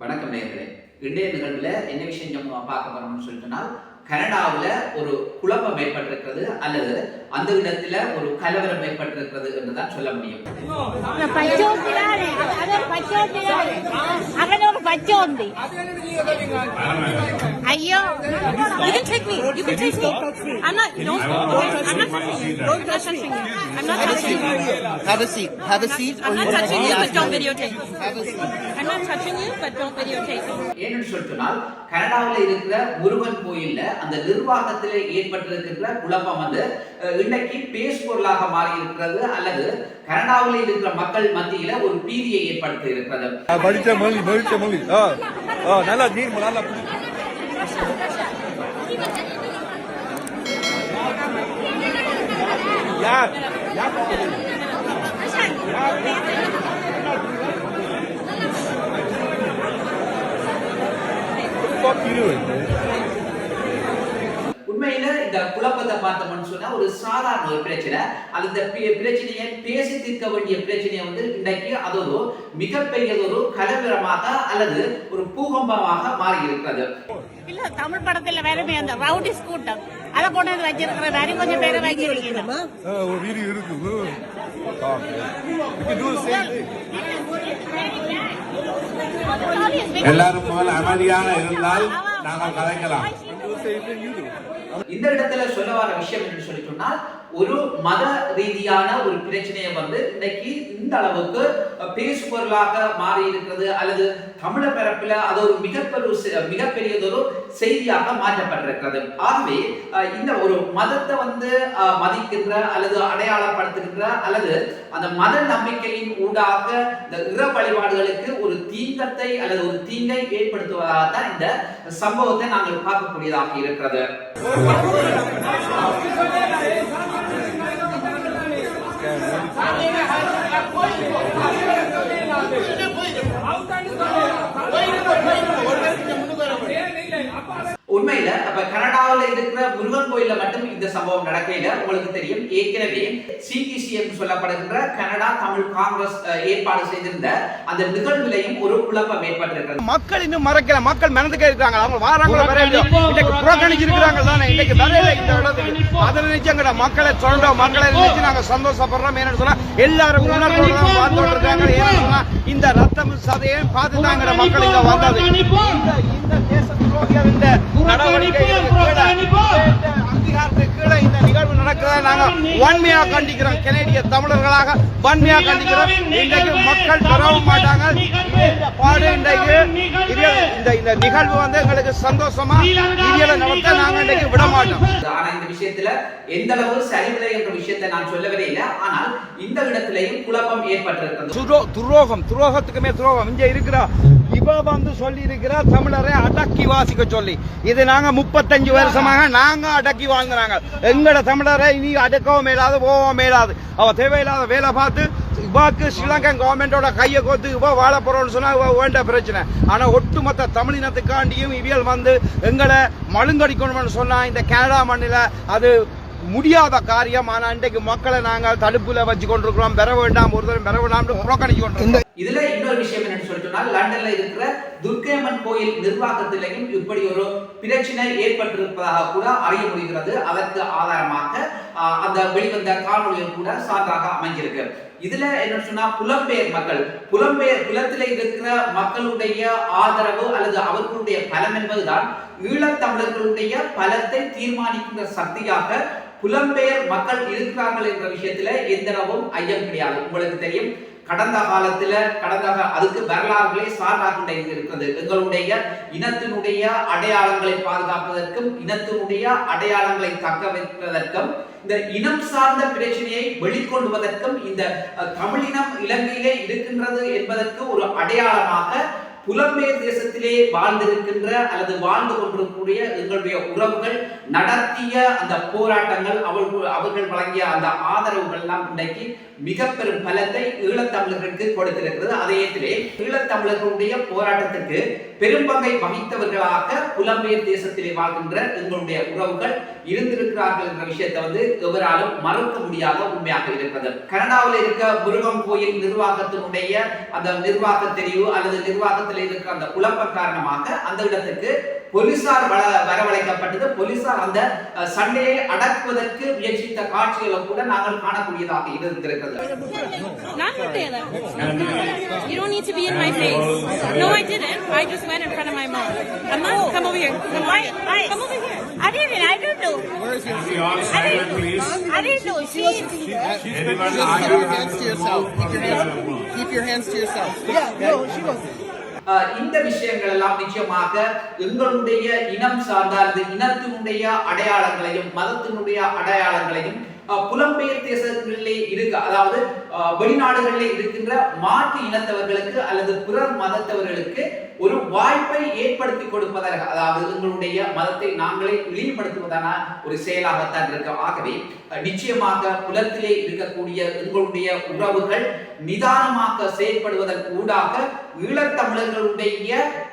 வணக்கம் நேர்களே இன்றைய நிகழ்வில் என்ன விஷயம் நம்ம பார்க்க போறோம்னு சொல்லிட்டுனா கனடாவில் ஒரு குழப்பம் ஏற்பட்டிருக்கிறது அல்லது அந்த இடத்துல ஒரு கலவரம் ஏற்பட்டிருக்கிறது என்றுதான் சொல்ல முடியும் ஐயோ You can take me. You can take me. I'm not. Don't. I'm not touching you. Don't touch me. I'm not touching you. Have a seat. Have a seat. I'm not touching you, but don't videotape. Have a seat. I'm not touching you, but don't videotape me. ஏன்னு சொல்லிட்டோம்னால் கனடாவில் இருக்கிற முருகன் கோயில்ல அந்த நிர்வாகத்தில் ஏற்பட்டிருக்கின்ற குழப்பம் வந்து இன்னைக்கு பேஸ் பொருளாக மாறி இருக்கிறது அல்லது கனடாவில் இருக்கிற மக்கள் மத்தியில ஒரு பீதியை ஏற்படுத்தி இருக்கிறது படிச்ச மொழி படிச்ச மொழி நல்லா நீர் நல்லா குடி. யார் யார் உண்மையில இந்த குழப்பத்தை பார்த்தோம்னு சொன்னா ஒரு சாதாரண ஒரு பிரச்சனை. பி- பிரச்சனையை பேசி தீர்க்க வேண்டிய பிரச்சனையை வந்து இன்றைக்கு அது ஒரு மிகப்பெரியதொரு கலவரமாக அல்லது ஒரு பூகம்பமாக மாறி இருக்கிறது இல்ல தமிழ் படத்துல வேறமே அந்த ரவுடிஸ் கூட்டம் அதை கொண்டு வந்து வச்சிருக்கிற வேற கொஞ்சம் பேரை வச்சிருக்கீங்க ஆ, ஒரு வீடியோ இருக்கு ஆ, you can do the same thing. எல்லாரும் முதல் அமைதியாக இருந்தால் நாங்கள் கலைக்கலாம் இந்த இடத்துல சொல்ல வர விஷயம் என்று சொல்லி சொன்னால் ஒரு மத ரீதியான ஒரு பிரச்சனையை வந்து இன்னைக்கு இந்த அளவுக்கு பேசு பொருளாக மாறி இருக்கிறது அல்லது தமிழ பரப்பில் அது ஒரு மிகப்பெரிய செ- மிகப்பெரியதொரு செய்தியாக மாற்றப்பட்டிருக்கிறது. ஆகவே இந்த ஒரு மதத்தை வந்து மதிக்கின்ற அல்லது அடையாளப்படுத்துகின்ற அல்லது அந்த மத நம்பிக்கையின் ஊடாக இந்த இற வழிபாடுகளுக்கு ஒரு தீங்கத்தை அல்லது ஒரு தீங்கை ஏற்படுத்துவதாகத்தான் இந்த சம்பவத்தை நாங்கள் பார்க்கக்கூடியதாக இருக்கிறது. போயிட்டு போயிட்டு போயிட்டு போயிட்டு உண்மையில அப்ப கனடாவில் இருக்கிற முருகன் கோயில்ல மட்டும் இந்த சம்பவம் நடக்கையில உங்களுக்கு தெரியும். ஏற்கனவே சிடிசி என்று சொல்லப்படுகின்ற கனடா தமிழ் காங்கிரஸ் ஏற்பாடு செய்திருந்த அந்த நிகழ்விலையும் ஒரு குழப்பம் ஏற்பட்டிருக்கிறது. மக்கள் இன்னும் மறக்கல. மக்கள் மனதுக்கே இருக்காங்க அவங்க வாராங்களோ வரையில இன்னைக்கு புறக்கணிச்சு இருக்கிறாங்க தானே. இன்னைக்கு வரையில இந்த இடத்துக்கு அதை நினைச்சு எங்கட மக்களை சொல்றோம். மக்களை நினைச்சு நாங்க சந்தோஷப்படுறோம். ஏன்னு சொன்னா எல்லாரும் உணர்வோடு தான் பார்த்துட்டு இருக்காங்க. இந்த ரத்தம் சதையும் பார்த்து தான் எங்கட மக்கள் இங்க வந்தது. இந்த இந்த கீழே, இந்த நிகழ்வு நடக்கிறத நாங்க வன்மையா கண்டிக்கிறோம். கனேடிய தமிழர்களாக வன்மையா கண்டிக்கிறோம். இன்றைக்கு மக்கள் பெறவும் மாட்டாங்க. இந்த பாடு இன்றைக்கு இந்த இந்த நிகழ்வு வந்து எங்களுக்கு சந்தோஷமா இதில் நடத்த நாங்க இன்றைக்கு விட மாட்டோம். ஆனா இந்த விஷயத்துல எந்த அளவு சரிவில்லை என்ற விஷயத்தை நான் சொல்லவே இல்லை. ஆனால் இந்த இடத்திலேயும் குழப்பம் ஏற்பட்டிருக்கிறது. துரோ துரோகம் துரோகத்துக்குமே துரோகம் இங்க இருக்கிற இவ வந்து சொல்லி இருக்கிற தமிழரை அடக்கி வாசிக்க சொல்லி. இது நாங்க முப்பத்தஞ்சு வருஷமாக நாங்க அடக்கி வாழ்ந்துறாங்க. எங்கட தமிழரை இனி அடக்கவும் மேலாது போகவும் மேலாது அவ தேவையில்லாத வேலை பார்த்து இவாக்கு ஸ்ரீலங்கன் கவர்மெண்டோட கையை கோத்து இவா வாழ போறோம்னு சொன்னா இவ வேண்ட பிரச்சனை. ஆனா ஒட்டுமொத்த தமிழினத்துக்காண்டியும் இவியல் வந்து எங்களை மழுங்கடிக்கணும்னு சொன்னா இந்த கனடா மண்ணில அது முடியாத காரியம். ஆனா இன்றைக்கு மக்களை நாங்கள் தடுப்புல வச்சு கொண்டிருக்கிறோம் பெற வேண்டாம் ஒருத்தரும் பெற வேண்டாம்னு புறக்கணிச்சு கொண்டிருக்கிறோம் இதுல இன்னொரு விஷயம் என்னன்னு சொல்லி சொன்னால் லண்டன்ல இருக்கிற துர்க்கையம்மன் கோயில் நிர்வாகத்திலையும் இப்படி ஒரு பிரச்சனை ஏற்பட்டிருப்பதாக கூட அறிய முடிகிறது. அதற்கு ஆதாரமாக அந்த வெளிவந்த காணொலியும் கூட சான்றாக அமைஞ்சிருக்கு. இதுல என்ன சொன்னா புலம்பெயர் மக்கள். புலம்பெயர் குலத்தில இருக்கிற மக்களுடைய ஆதரவு அல்லது அவர்களுடைய பலம் என்பதுதான் ஈழத்தமிழர்களுடைய பலத்தை தீர்மானிக்கின்ற சக்தியாக புலம்பெயர் மக்கள் இருக்கிறார்கள் என்ற விஷயத்துல எந்தளவும் ஐயம் கிடையாது. உங்களுக்கு தெரியும் கடந்த காலத்துல கடந்த அதுக்கு வரலாறுகளே சான்றாக இருக்கிறது எங்களுடைய இனத்தினுடைய அடையாளங்களை பாதுகாப்பதற்கும் இனத்தினுடைய அடையாளங்களை தக்க வைப்பதற்கும் இந்த இனம் சார்ந்த பிரச்சனையை வெளிக்கொண்டுவதற்கும் இந்த தமிழினம் இலங்கையிலே இருக்கின்றது என்பதற்கு ஒரு அடையாளமாக புலம்பெயர் தேசத்திலே வாழ்ந்திருக்கின்ற அல்லது வாழ்ந்து கொண்டிருக்கக்கூடிய எங்களுடைய உறவுகள் நடத்திய அந்த போராட்டங்கள் அவர்கள் அவர்கள் வழங்கிய அந்த ஆதரவுகள் எல்லாம் இன்றைக்கு மிக பெரும் பலத்தை ஈழத்தமிழர்களுக்கு கொடுத்திருக்கிறது. அதேத்திலே ஈழத்தமிழர்களுடைய போராட்டத்திற்கு பெரும்பங்கை வகித்தவர்களாக புலம்பெயர் தேசத்திலே வாழ்கின்ற எங்களுடைய உறவுகள் இருந்திருக்கிறார்கள் என்ற விஷயத்தை வந்து எவராலும் மறுக்க முடியாத உண்மையாக இருக்கிறது கனடாவில் இருக்க முருகன் கோயில் நிர்வாகத்தினுடைய அந்த நிர்வாக தெரிவு அல்லது நிர்வாகத்தில் இருக்கிற அந்த குழப்பம் காரணமாக அந்த இடத்துக்கு போலீசார் வர- வரவழைக்கப்பட்டது போலீசார் அந்த சண்டையை அடக்குவதற்கு முயற்சித்த காட்சிகளை கூட நாங்கள் காணக்கூடியதாக இருந்திருக்கிறது. No, I didn't. I. I didn't, I didn't. She, keep your hands to yourself. Keep your hands, keep your hands to yourself. அஹ் இந்த விஷயங்கள் எல்லாம் நிச்சயமாக எங்களுடைய இனம் சார்ந்த இனத்தினுடைய அடையாளங்களையும் மதத்தினுடைய அடையாளங்களையும் புலம்பெயர் தேசங்களிலே இருக்க அதாவது வெளிநாடுகளிலே இருக்கின்ற மாற்று இனத்தவர்களுக்கு அல்லது பிறர் மதத்தவர்களுக்கு ஒரு வாய்ப்பை ஏற்படுத்தி கொடுப்பதாக அதாவது எங்களுடைய மதத்தை நாங்களே இழிவுபடுத்துவதான ஒரு செயலாகத்தான் இருக்கு. ஆகவே நிச்சயமாக புலத்திலே இருக்கக்கூடிய எங்களுடைய உறவுகள் நிதானமாக செயல்படுவதன் ஊடாக ஈழத்தமிழர்களுடைய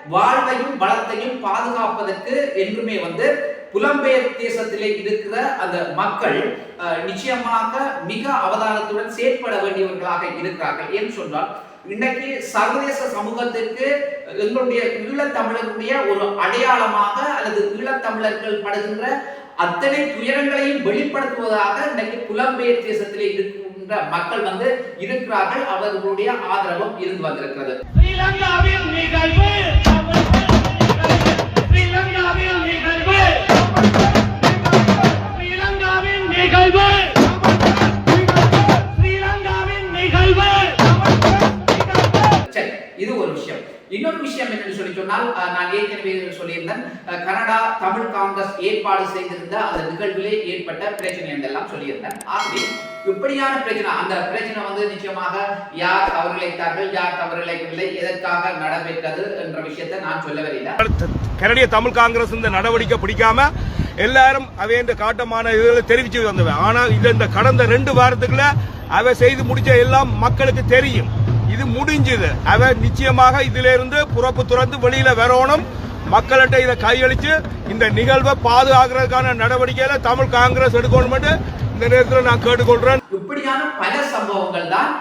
வாழ்வையும் வளத்தையும் பாதுகாப்பதற்கு என்றுமே வந்து புலம்பெயர் தேசத்திலே இருக்கிற அந்த மக்கள் நிச்சயமாக மிக அவதானத்துடன் செயற்பட வேண்டியவர்களாக இருக்கிறார்கள் ஏன் சொன்னால் இன்னைக்கு சர்வதேச சமூகத்திற்கு எங்களுடைய ஈழத்தமிழர்களுடைய ஒரு அடையாளமாக அல்லது ஈழத்தமிழர்கள் படுகின்ற அத்தனை துயரங்களையும் வெளிப்படுத்துவதாக இன்னைக்கு புலம்பெயர் தேசத்திலே இருக்கின்ற மக்கள் வந்து இருக்கிறார்கள். அவர்களுடைய ஆதரவும் இருந்து வந்திருக்கிறது. நிகழ்வு. ஸ்ரீலங்காவின் நிகழ்வு. இது ஒரு விஷயம். இன்னொரு விஷயம் என்னன்னு சொல்லி சொன்னால் நான் ஏற்கனவே சொல்லியிருந்தேன் கனடா தமிழ் காங்கிரஸ் ஏற்பாடு செய்திருந்த அந்த நிகழ்விலே ஏற்பட்ட பிரச்சனை என்றெல்லாம் சொல்லியிருந்தேன். ஆகவே இப்படியான பிரச்சனை அந்த பிரச்சனை வந்து நிச்சயமாக யார் தவறிழைத்தார்கள் யார் தவறிழைக்கவில்லை எதற்காக நடைபெற்றது என்ற விஷயத்தை நான் சொல்ல வரவில்லை கனடிய தமிழ் காங்கிரஸ் இந்த நடவடிக்கை பிடிக்காம எல்லாரும் அவை இந்த காட்டமான இதில் தெரிவிச்சு வந்தவன். ஆனால் இது இந்த கடந்த ரெண்டு வாரத்துக்குள்ள அவ செய்து முடிச்ச எல்லாம் மக்களுக்கு தெரியும். இது முடிஞ்சது. அவ நிச்சயமாக இதிலிருந்து புறப்பு துறந்து வெளியில வரணும். மக்கள்கிட்ட இதை கையளிச்சு இந்த நிகழ்வை பாதுகாக்கிறதுக்கான நடவடிக்கையில தமிழ் காங்கிரஸ் எடுக்கணும் இந்த நேரத்தில் நான் கேட்டுக்கொள்றேன். இப்படியான பல சம்பவங்கள் தான்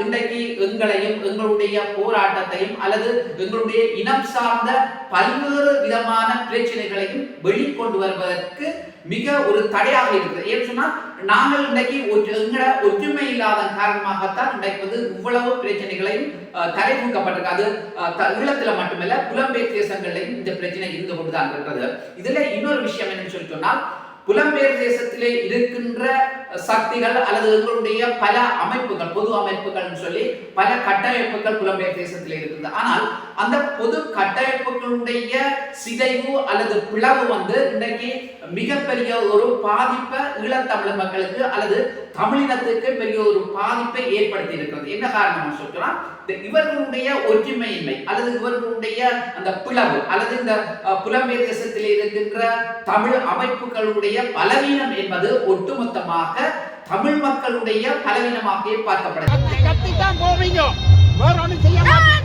இன்றைக்கு எங்களையும் எங்களுடைய போராட்டத்தையும் அல்லது எங்களுடைய இனம் சார்ந்த பல்வேறு விதமான பிரச்சனைகளையும் வெளிக்கொண்டு வருவதற்கு மிக ஒரு தடையாக இருக்குது ஏன்னு சொன்னா நாங்கள் இன்றைக்கு ஒற்று- எங்கட ஒற்றுமை இல்லாத காரணமாகத்தான் இன்றைக்கு வந்து இவ்வளவு பிரச்சனைகளையும் அஹ், தலை தூக்கப்பட்டிருக்கு. அது அஹ், த- மட்டுமல்ல புலம்பெயர் தேசங்களையும் இந்த பிரச்சனை இருந்து கொண்டுதான் இருக்கிறது. இதுல இன்னொரு விஷயம் என்னன்னு சொல்லி சொன்னால் புலம்பெயர் தேசத்திலே இருக்கின்ற சக்திகள் அல்லது எங்களுடைய பல அமைப்புகள் பொது அமைப்புகள் சொல்லி பல கட்டமைப்புகள் புலம்பெயர் தேசத்திலே இருக்கிறது ஆனால் அந்த பொது கட்டமைப்புகளுடைய சிதைவு அல்லது பிளவு வந்து இன்றைக்கு மிகப்பெரிய ஒரு பாதிப்பை ஈழத்தமிழ் மக்களுக்கு அல்லது தமிழினத்துக்கு பெரிய ஒரு பாதிப்பை ஏற்படுத்தி இருக்கிறது. என்ன காரணம் சொல்றா இவர்களுடைய ஒற்றுமையின்மை அல்லது இவர்களுடைய அந்த பிளவு அல்லது இந்த புலம்பெயர் தேசத்தில் இருக்கின்ற தமிழ் அமைப்புகளுடைய பலவீனம் என்பது ஒட்டுமொத்தமாக தமிழ் மக்களுடைய பலவீனமாகவே பார்க்கப்படுகிறது கத்தித்தான் போவீங்க வேற ஒண்ணும் செய்ய மாட்டேன்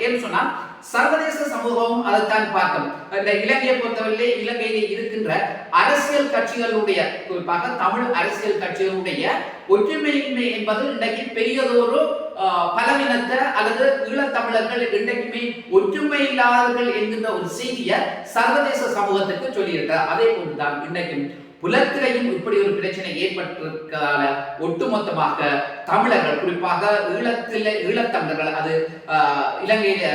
ஏய், ஏன்னு சொன்னா சர்வதேச சமூகமும் அதைத்தான் பார்க்கும் இந்த இலங்கையை பொறுத்தவரையிலே இலங்கையிலே இருக்கின்ற அரசியல் கட்சிகளுடைய குறிப்பாக தமிழ் அரசியல் கட்சிகளுடைய ஒற்றுமையின்மை என்பது இன்றைக்கு பெரியதொரு பலவீனத்தை அல்லது ஈழத்தமிழர்கள் இன்றைக்குமே ஒற்றுமை இல்லாதவர்கள் என்கின்ற ஒரு செய்தியை சர்வதேச சமூகத்துக்கு சொல்லியிருக்கிறார். அதே போன்றுதான் இன்றைக்கும் புலத்திலையும் இப்படி ஒரு பிரச்சனை ஏற்பட்டிருக்கால ஒட்டுமொத்தமாக தமிழர்கள் குறிப்பாக ஈழத்தில் ஈழத்தமிழர்கள் அது ஆஹ், இலங்கையில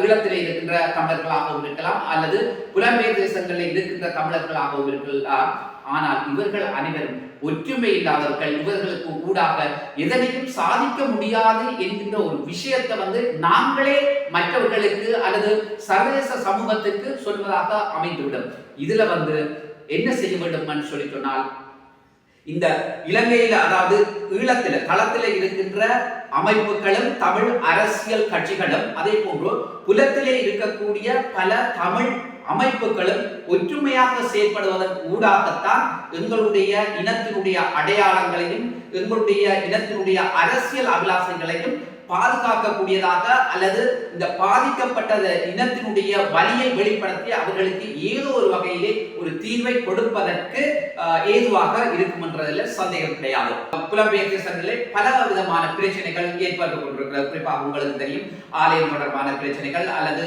ஈழத்திலே இருக்கின்ற தமிழர்களாகவும் இருக்கலாம் அல்லது புலம்பெயர் தேசங்களில் இருக்கின்ற தமிழர்களாகவும் இருக்கலாம். ஆனால் இவர்கள் அனைவரும் ஒற்றுமை இல்லாதவர்கள். இவர்களுக்கு ஊடாக எதனையும் சாதிக்க முடியாது என்கின்ற ஒரு விஷயத்தை வந்து நாங்களே மற்றவர்களுக்கு அல்லது சர்வதேச சமூகத்துக்கு சொல்வதாக அமைந்துவிடும். இதுல வந்து என்ன செய்ய வேண்டும் சொல்லி சொன்னால் இந்த இலங்கையில அதாவது ஈழத்தில களத்தில இருக்கின்ற அமைப்புகளும் தமிழ் அரசியல் கட்சிகளும் அதே போன்று புலத்திலே இருக்கக்கூடிய பல தமிழ் அமைப்புகளும் ஒற்றுமையாக செயல்படுவதன் ஊடாகத்தான் எங்களுடைய இனத்தினுடைய அடையாளங்களையும் எங்களுடைய இனத்தினுடைய அரசியல் அபிலாசங்களையும் பாதுகாக்கக்கூடியதாக அல்லது இந்த பாதிக்கப்பட்ட இனத்தினுடைய வலியை வெளிப்படுத்தி அவர்களுக்கு ஏதோ ஒரு வகையிலே ஒரு தீர்வை கொடுப்பதற்கு ஏதுவாக இருக்கும் என்றதில் சந்தேகம் கிடையாது. புலம்பெயர் தேசங்களிலே பல விதமான பிரச்சனைகள் ஏற்பட்டு கொண்டிருக்கிறது. குறிப்பாக உங்களுக்கு தெரியும் ஆலயம் தொடர்பான பிரச்சனைகள் அல்லது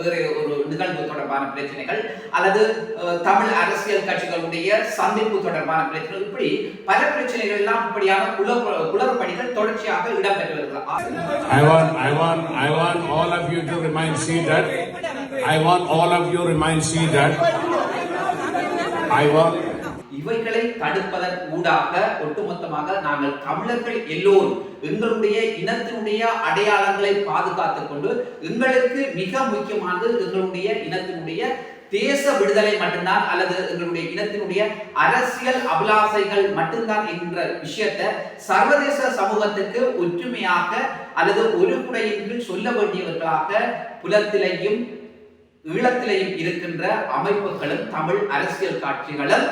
வேறு ஒரு நிகழ்வு தொடர்பான பிரச்சனைகள் அல்லது தமிழ் அரசியல் கட்சிகளுடைய சந்திப்பு தொடர்பான பிரச்சனைகள். இப்படி பல பிரச்சனைகள் எல்லாம் இப்படியான குளறு குளறுபடிகள் தொடர்ச்சியாக இடம்பெற்று வருகிறது I want, I want, I want all of you to remind see that. I want all of you remind see that. I want, இவைகளை தடுப்பதன் ஊடாக ஒட்டுமொத்தமாக நாங்கள் தமிழர்கள் எல்லோரும் எங்களுடைய இனத்தினுடைய அடையாளங்களை பாதுகாத்துக் கொண்டு எங்களுக்கு மிக முக்கியமானது எங்களுடைய இனத்தினுடைய தேச விடுதலை மட்டும்தான் அல்லது எங்களுடைய இனத்தினுடைய அரசியல் அபிலாசைகள் மட்டும்தான் என்ற விஷயத்தை சர்வதேச சமூகத்துக்கு ஒற்றுமையாக அல்லது ஒரு குடையின் கீழ் சொல்ல வேண்டியவர்களாக புலத்திலையும் ஈழத்திலையும் இருக்கின்ற அமைப்புகளும் தமிழ் அரசியல் காட்சிகளும்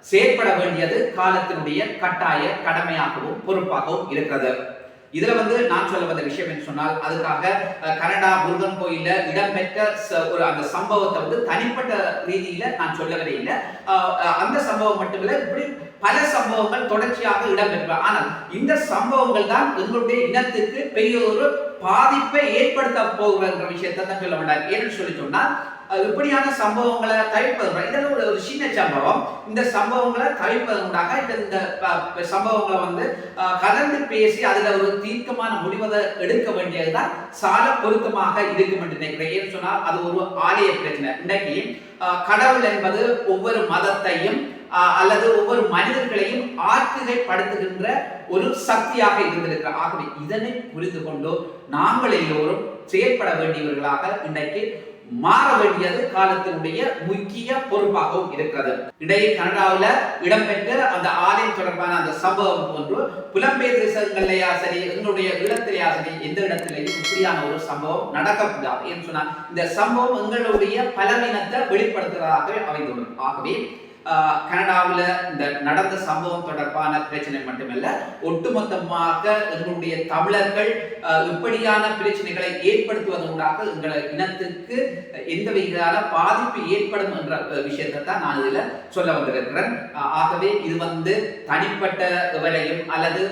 செயற்பட வேண்டியது காலத்தினுடைய கட்டாய கடமையாகவும் பொறுப்பாகவும் இருக்கிறது. இதுல வந்து நான் சொல்ல வந்த விஷயம் என்று சொன்னால் அதுக்காக கனடா முருகன் கோயில்ல இடம்பெற்ற ச- ஒரு அந்த சம்பவத்தை வந்து தனிப்பட்ட ரீதியில நான் சொல்லவே இல்லை. அந்த சம்பவம் மட்டுமில்ல இப்படி பல சம்பவங்கள் தொடர்ச்சியாக இடம்பெற்ற ஆனால் இந்த சம்பவங்கள் தான் எங்களுடைய இனத்திற்கு பெரிய ஒரு பாதிப்பை ஏற்படுத்த போகிற விஷயத்தை தான் சொல்ல வேண்டாம் ஏன்னு சொல்லி சொன்னால் இப்படியான சம்பவங்களை தவிர்ப்பது இதெல்லாம் ஒரு ஒரு சின்ன சம்பவம். இந்த சம்பவங்களை தவிர்ப்பதற்காக இந்த இந்த சம்பவங்களை வந்து கலந்து பேசி அதில் ஒரு தீர்க்கமான முடிவதை எடுக்க வேண்டியதுதான் சால பொருத்தமாக இருக்கும் என்று நினைக்கிறேன். ஏன்னு சொன்னால் அது ஒரு ஆலய பிரச்சனை. இன்னைக்கு கடவுள் என்பது ஒவ்வொரு மதத்தையும் அல்லது ஒவ்வொரு மனிதர்களையும் ஆற்றுகைப்படுத்துகின்ற ஒரு சக்தியாக இருந்திருக்கிறார் ஆகவே இதனை புரிந்து கொண்டு நாங்கள் எல்லோரும் செயற்பட வேண்டியவர்களாக இன்றைக்கு மாற வேண்டியது காலத்தினுடைய முக்கிய பொறுப்பாகவும் இருக்கிறது. இடையே கனடாவில் இடம்பெற்ற அந்த ஆலயம் தொடர்பான அந்த சம்பவம் போன்று புலம்பெயர் தேசங்களையா சரி எங்களுடைய இடத்திலேயா சரி எந்த இடத்திலேயும் இப்படியான ஒரு சம்பவம் நடக்கக்கூடாது என்று சொன்னால் இந்த சம்பவம் எங்களுடைய பலவீனத்தை வெளிப்படுத்துவதாக அமைந்துள்ளது. ஆகவே கனடாவில் இந்த நடந்த சம்பவம் தொடர்பான பிரச்சனை மட்டுமல்ல ஒட்டுமொத்தமாக எங்களுடைய தமிழர்கள் இப்படியான பிரச்சனைகளை ஏற்படுத்துவதற்காக எங்கள் இனத்துக்கு எந்த விதமான பாதிப்பு ஏற்படும் என்ற விஷயத்தை தான் நான் இதில் சொல்ல வந்திருக்கிறேன். ஆகவே இது வந்து தனிப்பட்ட இவரையும் அல்லது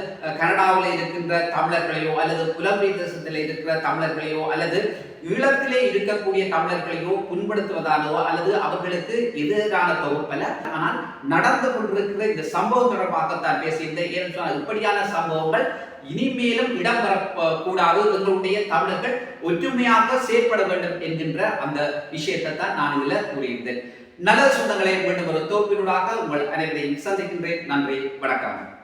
கனடாவில் இருக்கின்ற தமிழர்களையோ அல்லது புலம்பெயர் தேசத்தில் இருக்கிற தமிழர்களையோ அல்லது ஈழத்திலே இருக்கக்கூடிய தமிழர்களையோ புண்படுத்துவதாலோ அல்லது அவர்களுக்கு எதிரான தொகுப்பில் ஆனால் நடந்து கொண்டிருக்கிற இந்த சம்பவம் தொடர்பாகத்தான் பேசியிருந்தேன். ஏனென்றால் இப்படியான சம்பவங்கள் இனிமேலும் இடம்பெறக்கூடாது எங்களுடைய தமிழர்கள் ஒற்றுமையாக செயற்பட வேண்டும் என்கின்ற அந்த விஷயத்தை தான் நான் இதில் கூறியிருந்தேன். நல்ல சொந்தங்களை மீண்டும் ஒரு தோப்பினூடாக உங்கள் அனைவரையும் சந்திக்கின்றேன். நன்றி. வணக்கம்.